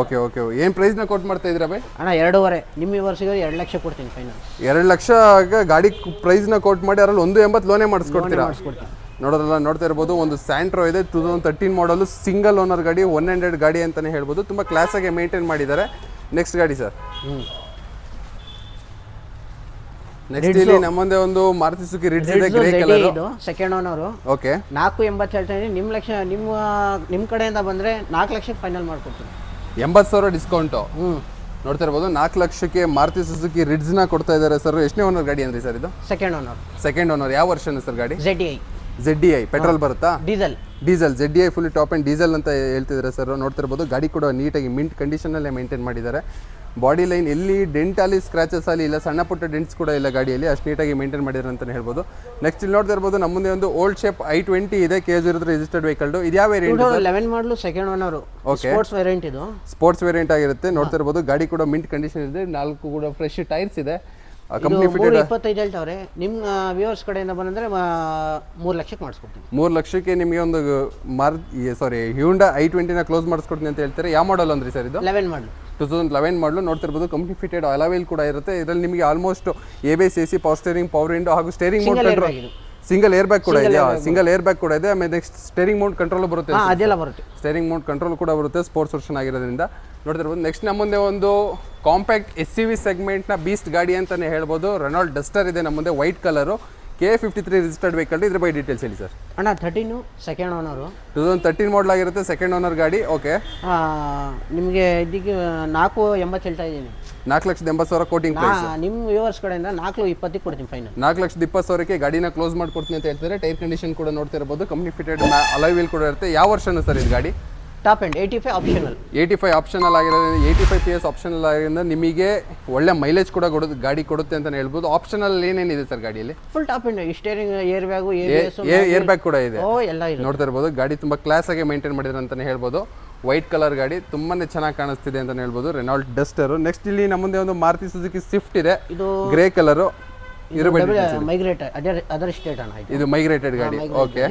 ಓಕೆ ಓಕೆ ಏನು ಪ್ರೈಸ್ನ ಕೊಟ್ಟು ಮಾಡ್ತಾ ಇದ್ದೀರಾ ಬೈ ಅಣ್ಣ ಎರಡೂವರೆ. ನಿಮ್ಮ ಈ ವರ್ಷಗೆ ಎರಡು ಲಕ್ಷ ಕೊಡ್ತೀನಿ ಫೈನಲ್ ಎರಡು ಲಕ್ಷ ಗಾಡಿ ಪ್ರೈಸ್ನ ಕೋಟ್ ಮಾಡಿ ಅದರಲ್ಲಿ ಒಂದು ಎಂಬತ್ತು ಲೋನೇ ಮಾಡಿಸ್ಕೊಡ್ತೀರಾ? ಮಾಡಿಸ್ಕೊಡ್ತೀನಿ. ನೋಡೋದ್ರಲ್ಲ ನೋಡ್ತಾ ಇರ್ಬೋದು ಒಂದು ಸ್ಯಾಂಟ್ರೋ ಇದೆ. Two thousand thirteen model single owner ಗಾಡಿ ಒನ್ ಹಂಡ್ರೆಡ್ ಗಾಡಿ ಅಂತಲೇ ಹೇಳ್ಬೋದು. ತುಂಬ ಕ್ಲಾಸಾಗಿ ಮೇಂಟೈನ್ ಮಾಡಿದ್ದಾರೆ. ನೆಕ್ಸ್ಟ್ ಗಾಡಿ ಸರ್ ಹ್ಞೂ ನೆಕ್ಸ್ಟ್ ಇಲ್ಲಿ ನಮ್ಮದೇ ಒಂದು ಮಾರುತಿ ಸುಖಿ ರಿಡ್ಜ್ ಇದೆ ಗ್ರೇ ಕಲರ್ ಇದು ಸೆಕೆಂಡ್ ಓನರ್ ಓಕೆ ನಾಲ್ಕು ಎಂಬತ್ತು ಹೇಳ್ತಾ ಇದ್ದೀನಿ. ನಿಮ್ಮ ಲಕ್ಷ ನಿಮ್ಮ ನಿಮ್ಮ ಕಡೆಯಿಂದ ಬಂದ್ರೆ ನಾಲ್ಕು ಲಕ್ಷಕ್ಕೆ ಫೈನಲ್ ಮಾಡ್ಕೊಡ್ತೀನಿ. ಎಂಬತ್ತು ಸಾವಿರ ಡಿಸ್ಕೌಂಟು ಹ್ಞೂ ನೋಡ್ತಾ ಇರ್ಬೋದು ನಾಲ್ಕು ಲಕ್ಷಕ್ಕೆ ಮಾರುತಿ ಸುಜುಕಿ ರಿಡ್ಜ್ನ ಕೊಡ್ತಾ ಇದ್ದಾರೆ ಸರ್ ಎಷ್ಟನೇ ಓನರ್ ಗಾಡಿ ಅಂದ್ರಿ ಸರ್ ಇದು? ಸೆಕೆಂಡ್ ಓನರ್ ಸೆಕೆಂಡ್ ಓನರ್ ಯಾವ ವರ್ಷನ ಸರ್ ಗಾಡಿ? Z D I Z I petrol ಬರುತ್ತಾ? Diesel diesel Z I full top end diesel ಅಂತ ಹೇಳ್ತಿದ್ದಾರೆ ಸರ್ ನೋಡ್ತಿರ್ಬೋದು ಗಾಡಿ ಕೂಡ ನೀಟಾಗಿ ಮಿಂಟ್ ಕಂಡೀಷನಲ್ಲೇ ಮೇಂಟೈನ್ ಮಾಡಿದ್ದಾರೆ. ಬಾಡಿ ಲೈನ್ ಎಲ್ಲಿ ಡೆಂಟ್ ಅಲ್ಲಿ ಸ್ಕ್ರಾಚಸ್ ಅಲ್ಲಿ ಇಲ್ಲ ಸಣ್ಣ ಪುಟ್ಟ ಡೆಂಟ್ಸ್ ಕೂಡ ಇಲ್ಲ ಗಾಡಿಯಲ್ಲಿ ಅಷ್ಟು ನೀಟಾಗಿ ಮೇಂಟೈನ್ ಮಾಡಿದ್ದಾರೆ ಅಂತಲೇ ಹೇಳ್ಬೋದು. ನೆಕ್ಸ್ಟ್ ಇಲ್ಲಿ ನೋಡ್ತಾ ಇರ್ಬೋದು ನಮ್ಮ ಮುಂದೆ ಒಂದು ಓಲ್ಡ್ ಶೇಪ್ ಐ ಟ್ವೆಂಟಿ ಇದೆ ಕೆ ಜಿ ಇರೋದು ರಿಜಿಸ್ಟರ್ಡ್ ವೆಹಿಕಲ್ ಇದು ಯಾವ variant eleven model second owner okay sports variant ಇದು. ಸ್ಪೋರ್ಟ್ಸ್ ವೇರಿಯಂಟ್ ಆಗಿರುತ್ತೆ. ನೋಡ್ತಾ ಇರ್ಬೋದು ಗಾಡಿ ಕೂಡ ಮಿಂಟ್ ಕಂಡೀಷನ್ ಇದೆ ನಾಲ್ಕು ಕೂಡ ಫ್ರೆಶ್ ಟೈರ್ಸ್ ಇದು. ಕಂಪ್ನಿ ಮೂರು ಫಿಟೆಡ್ ಇಪ್ಪತ್ತೈದು ಹೇಳ್ತಾವ್ರೆ ನಿಮ್ಮ ವ್ಯೂವರ್ಸ್ ಕಡೆಯಿಂದ ಬಂದರೆ ಮೂರು ಲಕ್ಷಕ್ಕೆ ಮಾಡಿಸ್ಕೊಡ್ತೀನಿ. ಮೂರು ಲಕ್ಷಕ್ಕೆ ನಿಮಗೆ ಒಂದು ಮಾರ್ ಸಾರಿ ಹ್ಯೂಂಡ ಐ ಟ್ವೆಂಟಿನ ಕ್ಲೋಸ್ ಮಾಡಿಸ್ಕೊಡ್ತೀನಿ ಅಂತ ಹೇಳ್ತಾರೆ? ಯಾವ ಮಾಡಲ್ ಅಂದ್ರಿ ಸರ್ ಇದು? ಲೆವೆನ್ ಮಾಡಲು ಟೂ ತೌಸಂಡ್ ಲೆವೆನ್ ಮಾಡಲು ನೋಡ್ತಿರ್ಬೋದು. ಕಂಪ್ನಿ ಫಿಟೆಡ್ ಅಲವೆಲ್ ಕೂಡ ಇರುತ್ತೆ. ಇದರಲ್ಲಿ ನಿಮಗೆ almost A B C C power steering power window ಹಾಗೂ steering mode control single air bag ಕೂಡ ಇದೆ ಸಿಂಗಲ್ ಏರ್ ಬ್ಯಾಗ್ ಕೂಡ ಇದೆ. ಆಮೇಲೆ ನೆಕ್ಸ್ಟ್ ಸ್ಟೇರಿಂಗ್ ಮೌಂಟ್ ಕಂಟ್ರೋಲ್ ಬರುತ್ತೆ ಅದೆಲ್ಲ ಬರುತ್ತೆ. ಸ್ಟೇರಿಂಗ್ ಮೌಂಟ್ ಕಂಟ್ರೋಲ್ ಕೂಡ ಬರುತ್ತೆ. ಸ್ಪೋರ್ಟ್ಸ್ ವರ್ಷನ್ ಆಗಿರೋದ್ರಿಂದ. ನೋಡ್ತಿರ್ಬೋದು ನೆಕ್ಸ್ಟ್ ನಮ್ಮ ಮುಂದೆ ಒಂದು ಕಾಂಪ್ಯಾಕ್ಟ್ ಎಸ್ ಸಿ ವಿ ಸೆಗ್ಮೆಂಟ್ನ ಬೀಸ್ಟ್ ಗಾಡಿ ಅಂತಲೇ ಹೇಳ್ಬೋದು. ರೆನಾಲ್ಡ್ ಡಸ್ಟರ್ ಇದೆ ನಮ್ಮ ಮುಂದೆ white colour K fifty three registered vehicle ಇದ್ರ ಬೈ ಡೀಟೇಲ್ಸ್ ಹೇಳಿ ಸರ್ ಅಣ್ಣ thirteen second owner two thousand thirteen model ಆಗಿರುತ್ತೆ ಸೆಕೆಂಡ್ ಓನರ್ ಗಾಡಿ. ಓಕೆ ನಿಮಗೆ ಇದಕ್ಕೆ ನಾಲ್ಕು ಎಂಬತ್ತು ಹೇಳ್ತಾ ಇದ್ದೀನಿ. ನಾಲ್ಕು ಲಕ್ಷದ ಎಂಬತ್ತು ಸಾವಿರ ಕೋಟಿಂಗ್ ನಾ ನಿಮ್ಮ ವ್ಯೂವರ್ಸ್ ಕಡೆಯಿಂದ ನಾಲ್ಕು ಇಪ್ಪತ್ತಿಗೆ ಕೊಡ್ತೀನಿ ಫೈನಲ್ ನಾಲ್ಕು ಲಕ್ಷದ ಇಪ್ಪತ್ತು ಸಾವಿರಕ್ಕೆ ಗಾಡಿನ ಕ್ಲೋಸ್ ಮಾಡ್ಕೊಡ್ತೀನಿ ಅಂತ ಹೇಳ್ತಾರೆ ಟೈರ್ ಕಂಡೀಷನ್ ಕೂಡ ನೋಡ್ತಿರ್ಬೋದು. ಕಂಪ್ನಿ ಫಿಟೆಡ್ ಅಲೈವಿಲ್ ಕೂಡ ಇರುತ್ತೆ. ಯಾವ ವರ್ಷನ ಸರ್ ಇದು ಗಾಡಿ? Top end eighty five optional eighty five optional ಆಗಿರೋದ್ರಿಂದ eighty five P S optional ಆಗಿರೋದ್ರಿಂದ ನಿಮಗೆ ಒಳ್ಳೆ ಮೈಲೇಜ್ ಕೂಡ ಕೊಡೋದು ಗಾಡಿ ಕೊಡುತ್ತೆ ಅಂತಲೇ ಹೇಳ್ಬೋದು. ಆಪ್ಷನಲ್ ಏನೇನಿದೆ ಸರ್ ಗಾಡಿಯಲ್ಲಿ? Full top end steering air bag air bag ಕೂಡ ಇದೆ. ಓ ಎಲ್ಲ ಇದೆ ನೋಡ್ತಾ ಇರ್ಬೋದು ಗಾಡಿ ತುಂಬ ಕ್ಲಾಸ್ ಆಗಿ ಮೇಂಟೈನ್ ಮಾಡಿದ್ರೆ ಅಂತಲೇ ಹೇಳ್ಬೋದು. ವೈಟ್ ಕಲರ್ ಗಾಡಿ ತುಂಬಾನೇ ಚೆನ್ನಾಗಿ ಕಾಣಿಸ್ತಿದೆ ಅಂತ ಹೇಳ್ಬೋದು. ರೆನಾಲ್ಡ್ ಡಸ್ಟರ್ ನೆಕ್ಸ್ಟ್ ಇಲ್ಲಿ ನಮ್ಮ ಮುಂದೆ ಒಂದು ಮಾರುತಿ ಸುಜುಕಿ ಸ್ವಿಫ್ಟ್ ಇದೆ. ಇದು grey colour migrate other state ಅಣ್ಣ ಇದು. ಮೈಗ್ರೇಟೆಡ್ ಗಾಡಿ. Okay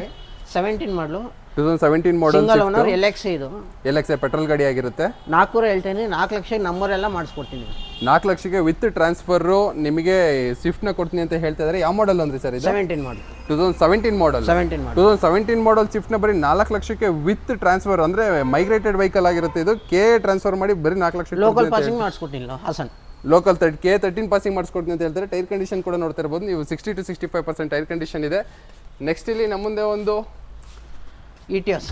seventeen model two thousand seventeen model single owner L X ಇದು ಎಲ್ ಎಕ್ಸ್ ಪೆಟ್ರೋಲ್ ಗಾಡಿ ಆಗಿರುತ್ತೆ. ನಾಲ್ಕೂರ ಹೇಳ್ತೇನೆ ನಾಲ್ಕು ಲಕ್ಷ ನಂಬರ್ ಎಲ್ಲ ಮಾಡಿಸ್ಕೊಡ್ತೀನಿ. ನಾಲ್ಕು ಲಕ್ಷಕ್ಕೆ ವಿತ್ ಟ್ರಾನ್ಸ್ಫರು ನಿಮಗೆ ಸ್ವಿಫ್ಟ್ನ ಕೊಡ್ತೀನಿ ಅಂತ ಹೇಳ್ತಾ ಇದ್ದಾರೆ ಯಾವ ಮಾಡಲ್ ಅಂದ್ರೆ ಸರ್ ಇದು? Seventeen model two thousand seventeen model seventeen two thousand seventeen model ಸ್ವಿಫ್ಟ್ನ ಬರೀ ನಾಲ್ಕು ಲಕ್ಷಕ್ಕೆ ವಿತ್ ಟ್ರಾನ್ಸ್ಫರ್ ಅಂದರೆ ಮೈಗ್ರೇಟೆಡ್ ವೆಹಿಕಲ್ ಆಗಿರುತ್ತೆ ಇದು. ಕೆ ಟ್ರಾನ್ಸ್ಫರ್ ಮಾಡಿ ಬರೀ ನಾಲ್ಕು lakh local passing ಮಾಡಿಸ್ಕೊಟ್ಟಿಲ್ಲ Hassan. Local thirty K thirteen passing ಮಾಡಿಸ್ಕೊಡ್ತೀನಿ ಅಂತ ಹೇಳ್ತಾರೆ. ಟೈರ್ ಕಂಡೀಷನ್ ಕೂಡ ನೋಡ್ತಾ ಇರ್ಬೋದು. ನೀವು sixty to sixty five percent tyre condition ಇದೆ. ನೆಕ್ಸ್ಟ್ ಇಲ್ಲಿ ನಮ್ಮ ಮುಂದೆ ಒಂದು E T S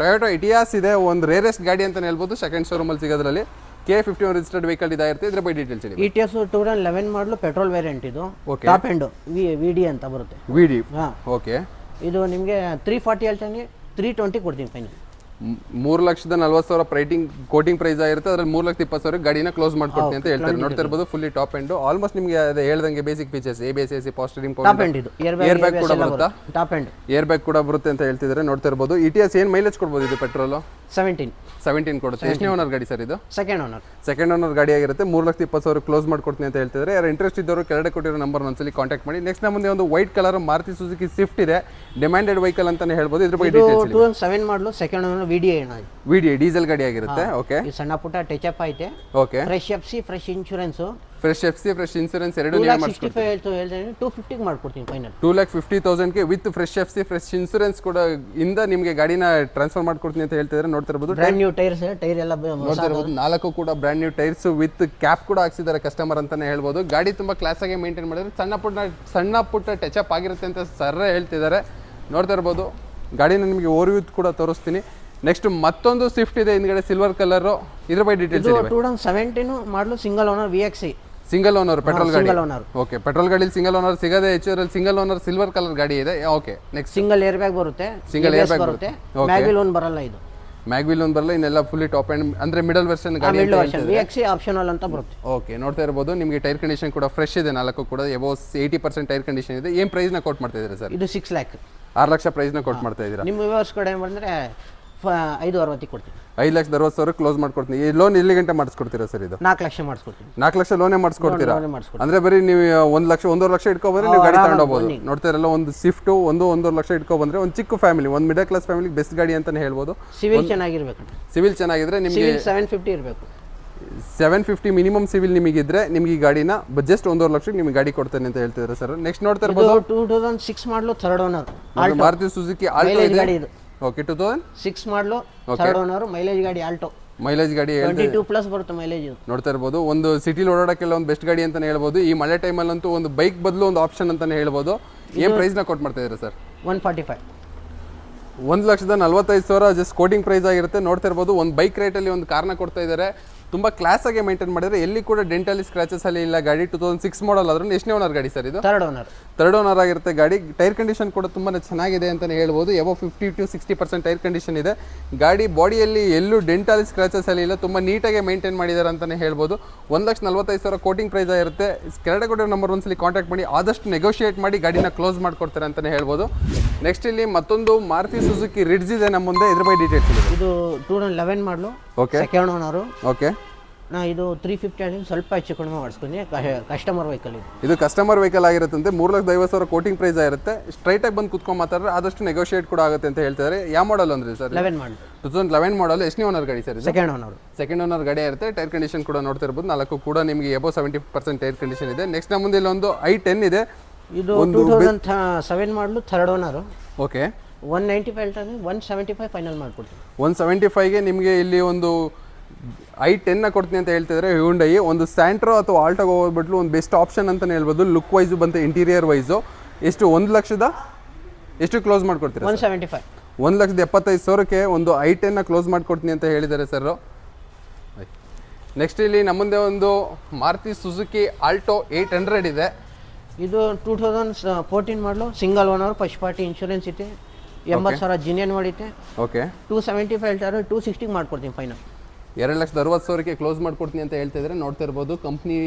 Toyota Etios ಇದೆ ಒಂದು ರೇರೆಸ್ಟ್ ಗಾಡಿ ಅಂತ ಹೇಳ್ಬೋದು ಸೆಕೆಂಡ್ ಶೋರೂಮ್ ಅಲ್ಲಿ ಸಿಗೋದ್ರಲ್ಲಿ. K fifty one registered vehicle ಇದಾಗಿರುತ್ತೆ ಇದ್ರ ಬಗ್ಗೆ ಡೀಟೇಲ್ಸ್ ಹೇಳಿ. Etios two thousand eleven model petrol variant ಇದು. Okay. Top end V V D ಅಂತ ಬರುತ್ತೆ. ವಿ ಡಿ ಹಾಂ. ಓಕೆ ಇದು ನಿಮಗೆ ತ್ರೀ ಫಾರ್ಟಿ ಹೇಳ್ತೀನಿ ತ್ರೀ ಟ್ವೆಂಟಿ ಕೊಡ್ತೀನಿ ಫೈನಲ್ ಮೂರು ಲಕ್ಷದ ನಲ್ವತ್ತು ಸಾವಿರ ಪ್ರೈಟಿಂಗ್ ಕೋಟಿಂಗ್ ಪ್ರೈಸ್ ಆಗಿರುತ್ತೆ. ಅದ್ರಲ್ಲಿ ಮೂರು ಲಕ್ಷದ ಇಪ್ಪತ್ತು ಸಾವಿರ ಗಾಡಿನ ಕ್ಲೋಸ್ ಮಾಡ್ಕೊಡ್ತೀನಿ ಅಂತ ಹೇಳ್ತಾರೆ ನೋಡ್ತಾ ಇರ್ಬೋದು ಫುಲ್ಲಿ ಟಾಪ್ ಎಂಡ್ ಆಲ್ಮೋಸ್ಟ್ ನಿಮಗೆ ಅದೇ ಹೇಳ್ದಂಗೆ basic features A B S C ಪಾಸ್ಟರಿಂಗ್ air bag ಕೂಡ ಬರುತ್ತಾ? ಟಾಪ್ ಎಂಡ್ ಏರ್ ಬ್ಯಾಗ್ ಕೂಡ ಬರುತ್ತೆ ಅಂತ ಹೇಳ್ತಿದ್ರೆ ನೋಡ್ತಾ ಇರ್ಬೋದು. ಇ ಟಿ ಎಸ್ ಏನು ಮೈಲೇಜ್ ಕೊಡ್ಬೋದು ಇದು ಪೆಟ್ರೋಲು ಸೆವೆಂಟೀನ್ ಸೆವೆಂಟೀನ್ ಕೊಡುತ್ತೆ. ಎಷ್ಟನೇ ಓನರ್ ಗಾಡಿ ಸರ್ ಇದು? ಸೆಕೆಂಡ್ ಓನರ್ ಸೆಕೆಂಡ್ ಓನರ್ ಗಾಡಿ ಆಗಿರುತ್ತೆ. ಮೂರು ಲಕ್ಷ ಇಪ್ಪತ್ತು ಸಾವಿರ ಕ್ಲೋಸ್ ಮಾಡ್ಕೊಡ್ತೀನಿ ಅಂತ ಹೇಳ್ತಿದ್ರೆ. ಯಾರು ಇಂಟ್ರೆಸ್ಟ್ ಇದ್ದವರು ಕೆಳಗಡೆ ಕೊಟ್ಟಿರೋ ನಂಬರ್ ಒಂದ್ಸಲಿ ಕಾಂಟ್ಯಾಕ್ಟ್ ಮಾಡಿ. ನೆಕ್ಸ್ಟ್ ಮುಂದೆ ಒಂದು white colour Maruti Suzuki Swift ಇದೆ. ಡಿಮ್ಯಾಂಡೆಡ್ ವೆಹಿಕಲ್ ಅಂತಾನೆ ಹೇಳ್ಬೋದು. ಇದ್ರ ಬಗ್ಗೆ details seven model second owner V D ಏನ ವಿ ಡಿ ಡೀಸೆಲ್ ಗಾಡಿ ಆಗಿರುತ್ತೆ ಓಕೆ. ಸಣ್ಣ ಪುಟ್ಟ ಟಚಪ್ ಐತೆ. Okay. Fresh F C fresh insurance fresh F C fresh insurance ಎರಡು ಟೂ ಫಿಫ್ಟಿಗೆ ಮಾಡ್ಕೊಡ್ತೀನಿ final two lakh fifty ತೌಸಂಡ್ಗೆ with fresh F C fresh insurance ಕೂಡ ಇಂದ ನಿಮಗೆ ಗಾಡಿನ ಟ್ರಾನ್ಸ್ಫರ್ ಮಾಡ್ಕೊಡ್ತೀನಿ ಅಂತ ಹೇಳ್ತಿದ್ರೆ ನೋಡ್ತಾ ಇರ್ಬೋದು. ಬ್ರ್ಯಾಂಡ್ ನ್ಯೂ ಟೈರ್ಸ್ ಟೈರ್ ಎಲ್ಲ ನೋಡ್ತಾ ಇರ್ಬೋದು. ನಾಲ್ಕು ಕೂಡ brand new tyres with cap ಕೂಡ ಹಾಕ್ಸಿದ್ದಾರೆ ಕಸ್ಟಮರ್ ಅಂತಾನೆ ಹೇಳ್ಬೋದು. ಗಾಡಿ ತುಂಬಾ ಕ್ಲಾಸ್ ಆಗಿ ಮೇಂಟೈನ್ ಮಾಡಿದ್ರೆ ಸಣ್ಣ ಪುಟ್ಟ ಸಣ್ಣ ಪುಟ್ಟ ಟಚ್ ಅಪ್ ಆಗಿರುತ್ತೆ ಅಂತ ಸರ್ ಹೇಳ್ತಿದ್ದಾರೆ. ನೋಡ್ತಾ ಇರ್ಬೋದು. ಗಾಡಿನ ನಿಮಗೆ ಓರ್ವ್ಯೂತ್ ಕೂಡ ತೋರಿಸ್ತೀನಿ. ನೆಕ್ಸ್ಟ್ ಮತ್ತೊಂದು ಸ್ವಿಫ್ಟ್ ಇದೆ ಹಿಂದ್ಗಡೆ ಸಿಲ್ವರ್ ಕಲರ್ ಇದ್ರ ಬಗ್ಗೆ ಡೀಟೇಲ್ಸ್ ಇದು two thousand seventeen model single owner V X I single owner petrol ಗಾಡಿ. ಸಿಂಗಲ್ ಓನರ್ ಓಕೆ ಪೆಟ್ರೋಲ್ ಗಾಡಿ ಸಿಂಗಲ್ ಓನರ್ ಸಿಗದೆ ಹೆಚ್ಚು ಸಿಂಗಲ್ ಓನರ್ ಸಿಲ್ವರ್ ಕಲರ್ ಗಾಡಿ ಇದೆ. Okay next single air bag ಬರುತ್ತೆ ಸಿಂಗಲ್ ಏರ್ ಬ್ಯಾಗ್ ಬರುತ್ತೆ. Mag wheel ಓನ್ ಬರಲ್ಲ ಇದು. ಮ್ಯಾಗ್ವಿಲ್ ಓನ್ ಬರಲ್ಲ ಇನ್ನೆಲ್ಲ ಫುಲ್ಲಿ ಟಾಪ್ ಅಂಡ್ ಅಂದ್ರೆ ಮಿಡಲ್ ವರ್ಷನ್ ಗಾಡಿ middle version V X optional ಅಂತ ಬರುತ್ತೆ. ಓಕೆ ನೋಡ್ತಾ ಇರಬಹುದು ನಿಮಗೆ ಟೈರ್ ಕಂಡೀಷನ್ ಕೂಡ ಫ್ರೆಶ್ ಇದೆ ನಾಲ್ಕು ಕೂಡ above eighty percent tyre condition ಇದೆ. ಏನು ನ ಕೋಟ್ ಮಾಡ್ತಾ ಇದ್ದೀರಾ ಸರ್? ಇದು ಸಿಕ್ಸ್ ಲ್ಯಾಕ್ ಆರು ಲಕ್ಷ ಪ್ರೈಸ್ನ ಕೋಟ್ ಮಾಡ್ತಾ ಇದ್ದೀರಾ? ನಿಮ್ಮ ವ್ಯೂವರ್ಸ್ ಕಡೆ ಬಂದರೆ ಐದು ಅರವತ್ತಿಗೆ ಕೊಡ್ತೀನಿ. ಐದು ಲಕ್ಷದ ಅರವತ್ತು ಸಾವಿರ ಕ್ಲೋಸ್ ಮಾಡ್ಕೊಡ್ತೀನಿ. ಈ ಲೋನ್ ಎಲ್ಲಿ ಗಂಟೆ ಮಾಡಿಸ್ಕೊಡ್ತೀರಾ ಸರ್ ಇದು? ನಾಲ್ಕು ಲಕ್ಷ ಮಾಡಿಸ್ಕೊಡ್ತೀನಿ. ನಾಲ್ಕು ಲಕ್ಷ ಲೋನೇ ಮಾಡಿಸ್ಕೊಡ್ತೀರಾ? ಲೋನೇ ಮಾಡಿಸ್ಕೊಡ್ತೀನಿ. ಅಂದ್ರೆ ಬರೀ ನೀವು ಒಂದು ಲಕ್ಷ ಒಂದೂವರೆ ಲಕ್ಷ ಇಟ್ಕೊಬಂದ್ರೆ ನೀವು ಗಾಡಿ ತಗೊಂಡೋಗ್ಬೋದು. ನೋಡ್ತಾ ಇರಲ್ಲ ಒಂದು ಸ್ವಿಫ್ಟ್ ಒಂದು ಒಂದೂವರೆ ಲಕ್ಷ ಇಟ್ಕೊಬಂದ್ರೆ ಒಂದು ಚಿಕ್ಕ ಫ್ಯಾಮಿಲಿ ಒಂದು ಮಿಡಲ್ ಕ್ಲಾಸ್ ಫ್ಯಾಮಿಲಿ ಬೆಸ್ಟ್ ಗಾಡಿ ಅಂತಾನೆ ಹೇಳ್ಬೋದು. ಸಿವಿಲ್ ಚೆನ್ನಾಗಿರ್ಬೇಕು ಸಿವಿಲ್ ಚೆನ್ನಾಗಿದ್ರೆ ನಿಮಗೆ ಸೆವೆನ್ ಫಿಫ್ಟಿ ಇರಬೇಕು. ಸೆವೆನ್ ಫಿಫ್ಟಿ ಮಿನಿಮಮ್ ಸಿವಿಲ್ ನಿಮಗಿದ್ರೆ ನಿಮಗೆ ಈ ಗಾಡಿನ ಜಸ್ಟ್ ಒಂದೂವರೆ ಲಕ್ಷಕ್ಕೆ ನಿಮಗೆ ಗಾಡಿ ಕೊಡ್ತೇನೆ ಅಂತ ಹೇಳ್ತಿದ್ದಾರೆ ಸರ್. ನೆಕ್ಸ್ಟ್ ನೋಡ್ತಾ ಇರ್ಬೋದು. Two thousand six model third owner Maruti Suzuki Alto ಇದು. Okay two thousand six model third owner mileage ಗಾಡಿ ಆಲ್ಟೋ ಮೈಲೇಜ್ ಗಾಡಿ ಟ್ವೆಂಟಿ ಟೂ ಪ್ಲಸ್ ಬರುತ್ತೆ ಮೈಲೇಜ್ ನೋಡ್ತಾ ಇರ್ಬೋದು. ಒಂದು ಸಿಟಿಲಿ ಓಡಾಡೋಕ್ಕೆಲ್ಲ ಒಂದು ಬೆಸ್ಟ್ ಗಾಡಿ ಅಂತಲೇ ಹೇಳ್ಬೋದು. ಈ ಮಳೆ ಟೈಮಲ್ಲಂತೂ ಒಂದು ಬೈಕ್ ಬದಲು ಒಂದು ಆಪ್ಷನ್ ಅಂತಾನೆ ಹೇಳ್ಬೋದು. ಏನು ಪ್ರೈಸ್ನ ಕೊಟ್ಟು ಮಾಡ್ತಾ ಇದ್ರೆ ಸರ್ ಒನ್ ಫಾರ್ಟಿ ಫೈವ್ ಒಂದು ಲಕ್ಷದ ನಲ್ವತ್ತೈದು ಸಾವಿರ ಜಸ್ಟ್ ಕೋಟಿಂಗ್ ಪ್ರೈಸ್ ಆಗಿರುತ್ತೆ. ನೋಡ್ತಾ ಇರ್ಬೋದು ಒಂದು ಬೈಕ್ ರೇಟಲ್ಲಿ ಒಂದು ಕಾರ್ನ ಕೊಡ್ತಾ ಇದ್ದಾರೆ. ತುಂಬ ಕ್ಲಾಸಾಗಿ ಮೇಂಟೈನ್ ಮಾಡಿದ್ರೆ ಎಲ್ಲಿ ಕೂಡ ಡೆಂಟಲ್ ಸ್ಕ್ರಾಚಸ್ ಅಲ್ಲಿ ಇಲ್ಲ ಗಾಡಿ ಟೂ ತೌಸಂಡ್ ಸಿಕ್ಸ್ ಮಾಡಲ್ ಆದ್ರೂ ಎಷ್ಟನೇ ಓನರ್ ಗಾಡಿ ಸರ್ ಇದು? ಥರ್ಡ್ ಓನರ್ ಥರ್ಡ್ ಓನರ್ ಆಗಿರುತ್ತೆ ಗಾಡಿ. ಟೈರ್ ಕಂಡೀಷನ್ ಕೂಡ ತುಂಬಾ ಚೆನ್ನಾಗಿದೆ ಅಂತಲೇ ಹೇಳ್ಬೋದು. Above fifty to sixty percent tyre condition ಇದೆ. ಗಾಡಿ ಬಾಡಿಯಲ್ಲಿ ಎಲ್ಲೂ ಡೆಂಟಲ್ ಸ್ಕ್ರಾಚಸ್ ಅಲ್ಲಿ ಇಲ್ಲ ತುಂಬ ನೀಟಾಗಿ ಮೇಂಟೈನ್ ಮಾಡಿದ್ದಾರೆ ಅಂತಲೇ ಹೇಳ್ಬೋದು. ಒಂದು ಲಕ್ಷ ನಲ್ವತ್ತೈದು ಸಾವಿರ ಕೋಟಿಂಗ್ ಪ್ರೈಸ್ ಆಗಿರುತ್ತೆ. ಕೆರಡಗೋಡೆ ನಂಬರ್ ಒಂದ್ಸಲಿ ಕಾಂಟ್ಯಾಕ್ಟ್ ಮಾಡಿ ಆದಷ್ಟು ನೆಗೋಷಿಯೇಟ್ ಮಾಡಿ ಗಾಡಿನ ಕ್ಲೋಸ್ ಮಾಡಿಕೊಡ್ತಾರೆ ಅಂತಲೇ ಹೇಳ್ಬೋದು. ನೆಕ್ಸ್ಟ್ ಇಲ್ಲಿ ಮತ್ತೊಂದು ಮಾರುತಿ ಸುಜುಕಿ ರಿಡ್ಜ್ ಇದೆ ನಮ್ಮ ಮುಂದೆ. ಇದ್ರ ಬೈ ಡೀಟೇಲ್ಸ್ ಇದೆ ಇದು two thousand eleven model okay second owner okay ನಾ ಇದು ತ್ರೀ ಫಿಫ್ಟಿ ಆಗಿ ಸ್ವಲ್ಪ ಹೆಚ್ಚು ಕಡಿಮೆ ಮಾಡಿಸ್ತೀನಿ ಕಸ್ಟಮರ್ ವೆಹಿಕಲ್ ಇದು. ಇದು ಕಸ್ಟಮರ್ ವೆಹಿಕಲ್ ಆಗಿರುತ್ತೆ ಮೂರು ಲಕ್ಷದ ಐವತ್ತು ಸಾವಿರ ಕೋಟಿಂಗ್ ಪ್ರೈಸ್ ಆಗಿರುತ್ತೆ. ಸ್ಟ್ರೈಟಾಗಿ ಬಂದು ಕುತ್ಕೊಂಡು ಮಾತಾಡ್ರೆ ಆದಷ್ಟು ನೆಗೋಷಿಯೇಟ್ ಕೂಡ ಆಗುತ್ತೆ ಅಂತ ಹೇಳ್ತಿದ್ದಾರೆ ಯಾವ ಮಾಡಲ್ ಅಂದ್ರೆ sir eleven model two thousand eleven model ಎಷ್ಟನೇ ಓನರ್ ಗಾಡಿ ಸರ್ ಇದು? ಸೆಕೆಂಡ್ ಓನರ್ ಸೆಕೆಂಡ್ ಓನರ್ ಗಾಡಿ ಇರುತ್ತೆ ಟೈರ್ ಕಂಡೀಷನ್ ಕೂಡ ನೋಡ್ತಾ ಇರ್ಬೋದು ನಾಲ್ಕು ಕೂಡ ನಿಮಗೆ above seventy percent tyre condition ಇದೆ. ನೆಕ್ಸ್ಟ್ ನಮ್ಮ ಮುಂದೆ ಇಲ್ಲೊಂದು ಐ ಟೆನ್ ಇದೆ. ಇದು two thousand seven model third owner okay one ninety five ಹೇಳ್ತಾನೆ ಒನ್ ಸೆವೆಂಟಿ ಫೈವ್ ಫೈನಲ್ ಮಾಡ್ಕೊಡ್ತೀನಿ. ಒನ್ ಸೆವೆಂಟಿ ಫೈವ್ಗೆ ನಿಮಗೆ ಇಲ್ಲಿ ಒಂದು ಐ ಟೆನ್ನ ಕೊಡ್ತೀನಿ ಅಂತ ಹೇಳ್ತಿದ್ರೆ ಹ್ಯೂಂಡೈ ಒಂದು ಸ್ಯಾಂಟ್ರೋ ಅಥವಾ ಆಲ್ಟೋಗೆ ಹೋಗ್ಬಿಟ್ಲು ಒಂದು ಬೆಸ್ಟ್ ಆಪ್ಷನ್ ಅಂತಲೇ ಹೇಳ್ಬೋದು ಲುಕ್ ವೈಸು ಬಂತು ಇಂಟೀರಿಯರ್ ವೈಸು ಎಷ್ಟು ಒಂದು ಲಕ್ಷದ? ಎಷ್ಟು ಕ್ಲೋಸ್ ಮಾಡ್ಕೊಡ್ತೀರಾ ಒನ್ ಸೆವೆಂಟಿ ಫೈವ್ ಒಂದು ಲಕ್ಷದ ಎಪ್ಪತ್ತೈದು ಸಾವಿರಕ್ಕೆ ಒಂದು ಐ ಟೆನ್ನ ಕ್ಲೋಸ್ ಮಾಡಿಕೊಡ್ತೀನಿ ಅಂತ ಹೇಳಿದ್ದಾರೆ ಸರ್. ನೆಕ್ಸ್ಟ್ ಇಲ್ಲಿ ನಮ್ಮ ಮುಂದೆ ಒಂದು Maruti Suzuki Alto eight hundred ಇದೆ. ಇದು two thousand fourteen model single owner first party insurance ಐತೆ ಎಂಬತ್ತು ಸಾವಿರ ಜಿನಿಯನ್ ಹೊಡಿತೆ. ಓಕೆ ಟೂ ಸೆವೆಂಟಿ ಫೈವ್ ಹೇಳ್ತಾರೆ ಟೂ ಸಿಕ್ಸ್ಟಿಗೆ ಮಾಡ್ಕೊಡ್ತೀನಿ ಫೈನಲ್ ಎರಡು ಲಕ್ಷದ ಅರವತ್ತು ಸಾವಿರಕ್ಕೆ ಕ್ಲೋಸ್ ಮಾಡ್ಕೊಡ್ತೀನಿ ಅಂತ ಹೇಳ್ತಾ ಇದ್ರೆ ನೋಡ್ತಾ ಇರ್ಬೋದು ಕಂಪ್ನಿ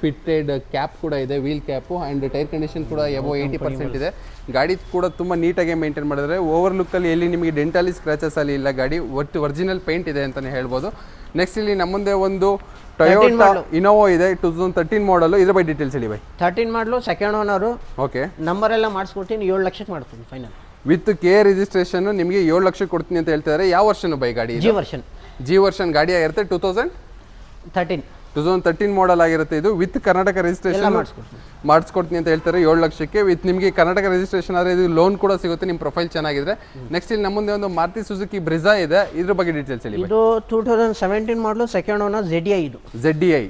ಫಿಟ್ಟೆಡ್ ಕ್ಯಾಪ್ ಕೂಡ ಇದೆ wheel cap and tyre condition ಕೂಡ ಎಬೋ ಏಯ್ಟಿ ಪರ್ಸೆಂಟ್ ಇದೆ. ಗಾಡಿ ಕೂಡ ತುಂಬ ನೀಟಾಗಿ ಮೇಂಟೈನ್ ಮಾಡಿದ್ರೆ ಓವರ್ ಲುಕ್ಕಲ್ಲಿ ಎಲ್ಲಿ ನಿಮಗೆ ಡೆಂಟಲಿ ಸ್ಕ್ರ್ಯಾಚಸ್ ಅಲ್ಲಿ ಇಲ್ಲ ಗಾಡಿ ಒಟ್ಟು ಒರಿಜಿನಲ್ ಪೇಂಟ್ ಇದೆ ಅಂತಲೇ ಹೇಳ್ಬೋದು. ನೆಕ್ಸ್ಟ್ ಇಲ್ಲಿ ನಮ್ಮ ಮುಂದೆ ಒಂದು ಟೊಯೋಟಾ ಇನೋವೋ ಇದೆ ಟೂ ತೌಸಂಡ್ ತರ್ಟೀನ್ ಮಾಡಲು ಇದ್ರ ಬಗ್ಗೆ ಡೀಟೇಲ್ಸ್ ಹೇಳಿ by. Thirteen model second owner okay number ಎಲ್ಲ ಮಾಡಿಸ್ಕೊಡ್ತೀನಿ ಏಳು ಲಕ್ಷಕ್ಕೆ ಮಾಡ್ತೀನಿ ಫೈನಲ್ ವಿತ್ ಕೆ ರಿಜಿಸ್ಟ್ರೇಷನ್ ನಿಮಗೆ ಏಳು ಲಕ್ಷ ಕೊಡ್ತೀನಿ ಅಂತ ಹೇಳ್ತಿದ್ದಾರೆ ಯಾವ ವರ್ಷನು ಬೈ ಗಾಡಿ ಜಿ ವರ್ಷನ್. ಜಿ ವರ್ಷನ್ ಗಾಡಿ ಆಗಿರುತ್ತೆ. Two thousand thirteen two thousand thirteen model ಆಗಿರುತ್ತೆ ಇದು ವಿತ್ ಕರ್ನಾಟಕ ರಿಜಿಸ್ಟ್ರೇಷನ್ ಮಾಡಿಸ್ಕೊಡ್ತೀನಿ. ಮಾಡಿಸ್ಕೊಡ್ತೀನಿ ಅಂತ ಹೇಳ್ತಾರೆ ಏಳು ಲಕ್ಷಕ್ಕೆ. ವಿತ್ ನಿಮಗೆ ಕರ್ನಾಟಕ ರಿಜಿಸ್ಟ್ರೇಷನ್ ಆದರೆ ಇದು ಲೋನ್ ಕೂಡ ಸಿಗುತ್ತೆ ನಿಮ್ಮ ಪ್ರೊಫೈಲ್ ಚೆನ್ನಾಗಿದೆ ನೆಕ್ಸ್ಟ್ ಇಲ್ಲಿ ನಮ್ಮ ಮುಂದೆ ಒಂದು ಮಾರುತಿ ಸುಜುಕಿ ಬ್ರಿಜಾ ಇದೆ. ಇದ್ರ ಬಗ್ಗೆ ಡೀಟೇಲ್ಸ್ ಹೇಳಿ ಇದು two thousand seventeen model second owner Z I ಇದು. ಜೆಡ್ ಐ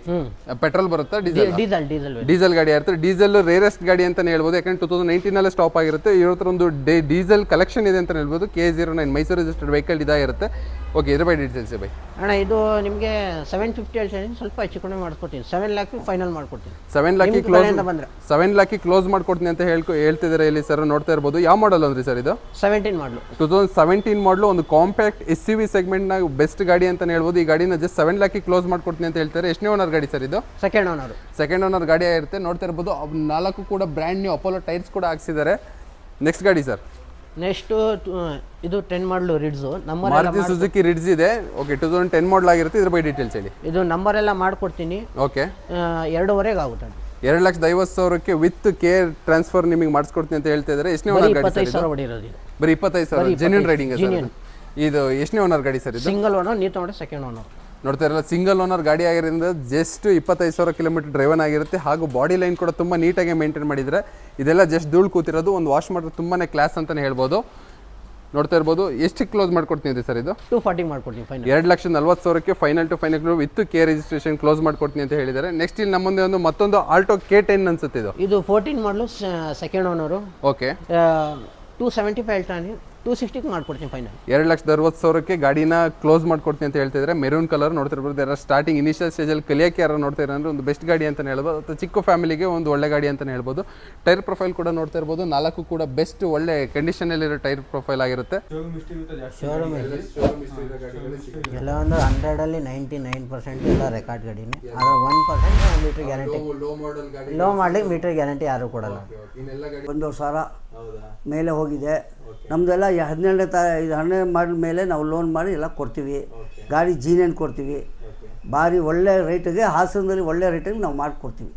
ಪೆಟ್ರೋಲ್ ಬರುತ್ತಾ ಡೀಸೆಲ್ ಡೀಸೆಲ್ ಡೀಸೆಲ್ ಡೀಸೆಲ್ ಗಾಡಿ ಇರುತ್ತೆ. ಡೀಸೆಲ್ ರೇರೆಸ್ಟ್ ಗಾಡಿ ಅಂತ ಹೇಳ್ಬೋದು. ಯಾಕಂದ್ರೆ ಟೂ ತೌಸಂಡ್ ನೈನ್ಟೀನಲ್ಲೇ ಸ್ಟಾಪ್ ಆಗಿರುತ್ತೆ. ಇವತ್ತರ ಒಂದು ಡೀಸೆಲ್ ಕಲೆಕ್ಷನ್ ಇದೆ ಅಂತ ಹೇಳ್ಬೋದು. K zero nine Mysuru registered vehicle ಇದಾಗಿರುತ್ತೆ. ಓಕೆ ಇದ್ರ ಬಗ್ಗೆ ಡೀಟೇಲ್ಸ್ ಬೈ. ಅಣ್ಣ ಇದು ನಿಮಗೆ ಸೆವೆನ್ ಫಿಫ್ಟಿ ಹೇಳ್ತೀನಿ ಸ್ವಲ್ಪ ಹೆಚ್ಚು ಕಡಿಮೆ ಮಾಡ್ಕೊಡ್ತೀನಿ. ಸೆವೆನ್ ಲ್ಯಾಕ್ ಫೈನಲ್ ಮಾಡ್ಕೊಡ್ತೀನಿ. ಸೆವೆನ್ ಲ್ಯಾಕ್ ಕ್ಲೋಸ್ ಬಂದರೆ ಬಂದ್ರೆ. ಸೆವೆನ್ ಲ್ಯಾಕ್ ಕ್ಲೋಸ್ ಮಾಡ್ಕೊಡ್ತೀನಿ ಅಂತ ಹೇಳ್ಕೊ ಹೇಳ್ತಿದ್ದಾರೆ ಇಲ್ಲಿ ಸರ್ ನೋಡ್ತಾ ಇರ್ಬೋದು. ಯಾವ ಮಾಡಲ್ ಅಂದ್ರಿ ಸರ್ ಇದು? Seventeen model two thousand seventeen model ಒಂದು ಕಾಂಪ್ಯಾಕ್ಟ್ ಎಸ್ ಸಿ ವಿ ಸೆಗ್ಮೆಂಟ್ನ ಬೆಸ್ಟ್ ಗಾಡಿ ಅಂತ ಹೇಳ್ಬೋದು. ಈ ಗಾಡಿನ ಜಸ್ಟ್ ಸೆವೆನ್ ಲ್ಯಾಕ್ ಕ್ಲೋಸ್ ಮಾಡ್ಕೊಡ್ತೀನಿ ಅಂತ ಹೇಳ್ತಾರೆ. ಎಷ್ಟನೇ ಓನರ್ ಗಾಡಿ ಸರ್ ಇದು? ಸೆಕೆಂಡ್ ಓನರ್ ಸೆಕೆಂಡ್ ಓನರ್ ಗಾಡಿ ಆಗಿರುತ್ತೆ. ನೋಡ್ತಾ ಇರ್ಬೋದು. ನಾಲ್ಕು ಕೂಡ ಬ್ರ್ಯಾಂಡ್ ನ್ಯೂ ಅಪೋಲೋ ಟೈರ್ಸ್ ಕೂಡ ಹಾಕ್ಸಿದ್ದಾರೆ. ನೆಕ್ಸ್ಟ್ ಗಾಡಿ ಸರ್ ನೆಕ್ಸ್ಟು ಇದು ten model Ritz number Maruti Suzuki Ritz ಇದೆ. Okay two thousand ten model ಆಗಿರುತ್ತೆ. ಇದ್ರ ಬಗ್ಗೆ ಡೀಟೇಲ್ಸ್ ಹೇಳಿ. ಇದು ನಂಬರ್ ಎಲ್ಲ ಮಾಡ್ಕೊಡ್ತೀನಿ. ಓಕೆ ಎರಡೂವರೆಗೆ ಆಗುತ್ತೆ. ಎರಡು ಲಕ್ಷದ ಐವತ್ತು ಸಾವಿರಕ್ಕೆ ವಿತ್ ಕೇರ್ ಟ್ರಾನ್ಸ್ಫರ್ ನಿಮಗೆ ಮಾಡಿಸ್ಕೊಡ್ತೀನಿ ಅಂತ ಹೇಳ್ತಾ ಇದ್ದಾರೆ. ಎಷ್ಟನೇ ಓನರ್ ಗಾಡಿ ಸರ್ ಹೊಡಿರೋದು ಬರೀ ಇಪ್ಪತ್ತೈದು ಸಾವಿರ. ಜೆನ್ಯೂನ್ ರೈಡಿಂಗ್ ಸರ್ ಇದು? ಎಷ್ಟನೇ ಓನರ್ ಗಾಡಿ ಸರ್ ಸಿಂಗಲ್ ಓನರ್ ನೀವು ತೊಗೊಂಡ್ರೆ ಸೆಕೆಂಡ್ ಓನರ್ ನೋಡ್ತಾ ಇರಲ್ಲ ಸಿಂಗಲ್ ಓನರ್ ಗಾಡಿ ಆಗಿರೋದ್ರಿಂದ ಜಸ್ಟ್ ಇಪ್ಪತ್ತೈದು ಸಾವಿರ ಕಿಲೋಮೀಟರ್ ಡ್ರೈವನ್ ಆಗಿರುತ್ತೆ. ಹಾಗೂ ಬಾಡಿ ಲೈನ್ ಕೂಡ ತುಂಬ ನೀಟಾಗಿ ಮೇಂಟೈನ್ ಮಾಡಿದರೆ ಇದೆಲ್ಲ ಜಸ್ಟ್ ಧೂಳು ಕೂತಿರೋದು ಒಂದು ವಾಶ್ ಮಾಡಿದ್ರೆ ತುಂಬಾ ಕ್ಲಾಸ್ ಅಂತಲೇ ಹೇಳ್ಬೋದು. ನೋಡ್ತಾ ಇರ್ಬೋದು ಎಷ್ಟು ಕ್ಲೋಸ್ ಮಾಡ್ಕೊಡ್ತೀನಿ ಸರ್ ಇದು? ಟು ಫಾರ್ಟಿ ಮಾಡ್ಕೊಡ್ತೀನಿ ಫೈನಲ್ ಎರಡು ಲಕ್ಷ ನಲ್ವತ್ತು ಸಾವಿರಕ್ಕೆ final to final with K registration close ಮಾಡ್ಕೊಡ್ತೀನಿ ಅಂತ ಹೇಳಿದ್ದಾರೆ. ನೆಕ್ಸ್ಟ್ ಇಲ್ಲಿ ನಮ್ಮೊಂದೇ ಒಂದು ಮತ್ತೊಂದು ಆಲ್ಟೋ ಕೆ ಟೆನ್ ಅನ್ಸುತ್ತೆ ಇದು. ಇದು fourteen model second owner okay two seventy five ಹೇಳ್ತಾನೆ ಟೂ ಸಿಕ್ಸ್ಟಿಗೆ ಮಾಡ್ಕೊಡ್ತೀನಿ ಫೈನಲ್ ಎರಡು ಲಕ್ಷದ ಅರವತ್ತು ಸಾವಿರಕ್ಕೆ ಗಾಡಿನ ಕ್ಲೋಸ್ ಮಾಡ್ಕೊಡ್ತೀನಿ ಅಂತ ಹೇಳ್ತಿದ್ರೆ ಮೆರೂನ್ ಕಲರ್ ನೋಡ್ತಿರ್ಬೋದು. ಯಾರು ಸ್ಟಾರ್ಟಿಂಗ್ ಇನಿಷಿಯಲ್ ಸ್ಟೇಜಲ್ಲಿ ಕಲಿಯೋಕೆ ಯಾರು ನೋಡ್ತಾ ಇರೋ ಅಂದ್ರೆ ಒಂದು ಬೆಸ್ಟ್ ಗಾಡಿ ಅಂತಲೇ ಹೇಳ್ಬೋದು. ಅಥವಾ ಚಿಕ್ಕ ಫ್ಯಾಮಿಲಿಗೆ ಒಂದು ಒಳ್ಳೆ ಗಾಡಿ ಅಂತಲೇ ಹೇಳ್ಬೋದು. ಟೈರ್ ಪ್ರೊಫೈಲ್ ಕೂಡ ನೋಡ್ತಾ ಇರ್ಬೋದು. ನಾಲ್ಕು ಕೂಡ ಬೆಸ್ಟ್ ಒಳ್ಳೆ ಕಂಡೀಷನಲ್ಲಿರೋ ಟೈರ್ ಪ್ರೊಫೈಲ್ ಆಗಿರುತ್ತೆ. ಶೋರೂಮ್ ಎಲ್ಲ ಒಂದು ಹಂಡ್ರೆಡಲ್ಲಿ ನೈಂಟಿ ನೈನ್ ಪರ್ಸೆಂಟ್ ಎಲ್ಲ ರೆಕಾರ್ಡ್ ಗಾಡಿನೇ. ಆದರೆ one percent meter guarantee low ಮಾಡಲಿಕ್ಕೆ ಗಾಡಿ ಲೋ ಮಾಡ್ಲಿಕ್ಕೆ ಮೀಟ್ರ್ ಗ್ಯಾರಂಟಿ ಯಾರು ಕೊಡಲ್ಲ. ಇನ್ನೆಲ್ಲ ಗಾಡಿ ಒಂದೂವರೆ ಸಾವಿರ ಮೇಲೆ ಹೋಗಿದೆ. ನಮ್ಮದೆಲ್ಲ ಹದಿನೇಳನೇ ತಾ ಇದು ಹನ್ನೆರಡು ಮಾಡಿದ ಮೇಲೆ ನಾವು ಲೋನ್ ಮಾಡಿ ಎಲ್ಲ ಕೊಡ್ತೀವಿ. ಗಾಡಿ ಜೀನೇನು ಕೊಡ್ತೀವಿ. ಭಾರಿ ಒಳ್ಳೆ ರೇಟಿಗೆ ಹಾಸನದಲ್ಲಿ ಒಳ್ಳೆ ರೇಟಿಗೆ ನಾವು ಮಾಡಿಕೊಡ್ತೀವಿ.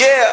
Yeah.